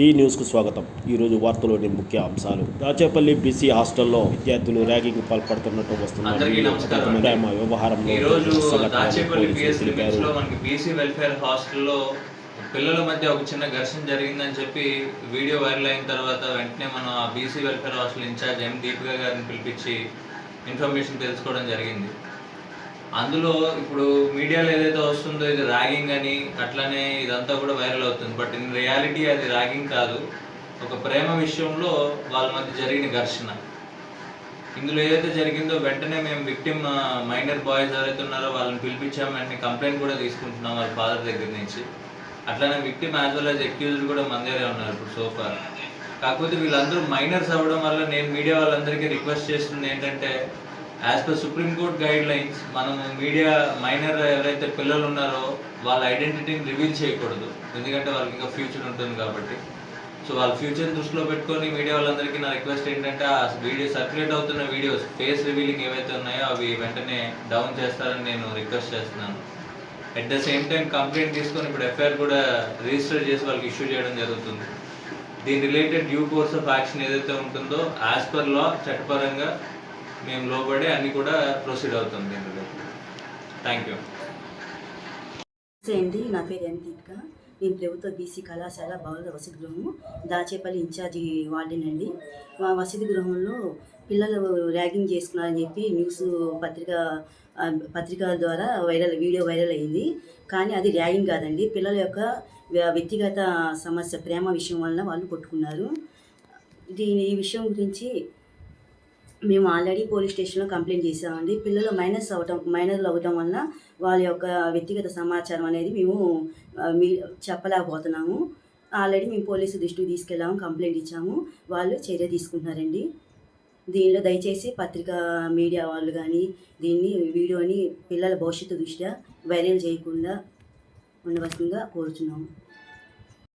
Tea న్యూస్కు స్వాగతం. ఈరోజు వార్తలోని ముఖ్య అంశాలు. దాచేపల్లి బీసీ హాస్టల్లో విద్యార్థులు ర్యాగింగ్ పాల్పడుతున్నట్టు వస్తున్న వ్యవహారంలో బీసీ వెల్ఫేర్ హాస్టల్లో పిల్లల మధ్య ఒక చిన్న ఘర్షణ జరిగిందని చెప్పి వీడియో వైరల్ అయిన తర్వాత వెంటనే మనం ఆ BC welfare hostel incharge M Deepika గారిని పిలిపించి ఇన్ఫర్మేషన్ తెలుసుకోవడం జరిగింది. అందులో ఇప్పుడు మీడియాలో ఏదైతే వస్తుందో ఇది ర్యాగింగ్ అని అట్లానే ఇదంతా కూడా వైరల్ అవుతుంది. బట్ ఇన్ రియాలిటీ అది ర్యాగింగ్ కాదు. ఒక ప్రేమ విషయంలో వాళ్ళ మధ్య జరిగిన ఘర్షణ. ఇందులో ఏదైతే జరిగిందో వెంటనే మేము విక్టిమ్ మైనర్ బాయ్స్ ఎవరైతే ఉన్నారో వాళ్ళని పిలిపించాము. వెంటనే కంప్లైంట్ కూడా తీసుకుంటున్నాం వాళ్ళ ఫాదర్ దగ్గర నుంచి. అట్లానే victim as well as accused కూడా మన దగ్గరే ఉన్నారు ఇప్పుడు సోఫా కాకపోతే వీళ్ళందరూ మైనర్స్ అవ్వడం వల్ల నేను మీడియా వాళ్ళందరికీ రిక్వెస్ట్ చేస్తుంది ఏంటంటే as per Supreme Court guidelines మనం మీడియా మైనర్ ఎవరైతే పిల్లలు ఉన్నారో వాళ్ళ ఐడెంటిటీని రివీల్ చేయకూడదు. ఎందుకంటే వాళ్ళకి ఇంకా ఫ్యూచర్ ఉంటుంది కాబట్టి. సో వాళ్ళ ఫ్యూచర్ దృష్టిలో పెట్టుకొని మీడియా వాళ్ళందరికీ నా రిక్వెస్ట్ ఏంటంటే ఆ వీడియో సర్క్యులేట్ అవుతున్న వీడియోస్ ఫేస్ రివీలింగ్ ఏవైతే ఉన్నాయో అవి వెంటనే డౌన్ చేస్తారని నేను రిక్వెస్ట్ చేస్తున్నాను. At the same time complaint తీసుకొని ఇప్పుడు ఎఫ్ఐఆర్ కూడా రిజిస్టర్ చేసి వాళ్ళకి ఇష్యూ చేయడం జరుగుతుంది. దీని related due course of action ఏదైతే ఉంటుందో యాజ్ పర్ లా చట్టపరంగా మేము లోబడే అన్ని కూడా ప్రొసీడ్ అవుతాం దీని థ్యాంక్ యూ నమస్తే అండి నా పేరు ఎం దీపిక. నేను ప్రభుత్వ బీసీ కళాశాల బౌద్ధ వసతి గృహము దాచేపల్లి ఇన్ఛార్జి వార్డెన్ అండి. మా వసతి గృహంలో పిల్లలు ర్యాగింగ్ చేసుకున్నారని చెప్పి న్యూస్ పత్రిక పత్రికల పత్రిక ద్వారా వైరల్ వీడియో వైరల్ అయింది. కానీ అది ర్యాగింగ్ కాదండి. పిల్లల యొక్క వ్యక్తిగత సమస్య ప్రేమ విషయం వలన వాళ్ళు కొట్టుకున్నారు. దీని ఈ విషయం గురించి మేము ఆల్రెడీ పోలీస్ స్టేషన్లో కంప్లైంట్ చేసామండి పిల్లలు మైనస్ అవటం మైనర్లు అవ్వటం వలన వాళ్ళ యొక్క వ్యక్తిగత సమాచారం అనేది మేము మీ చెప్పలేకపోతున్నాము. ఆల్రెడీ మేము పోలీసు దృష్టికి తీసుకెళ్ళాము కంప్లైంట్ ఇచ్చాము. వాళ్ళు చర్య తీసుకుంటున్నారండి. దీనిలో దయచేసి పత్రికా మీడియా వాళ్ళు కానీ దీన్ని వీడియోని పిల్లల భవిష్యత్తు దృష్ట్యా వైరల్ చేయకుండా ఉండవలసిందిగా కోరుచున్నాము.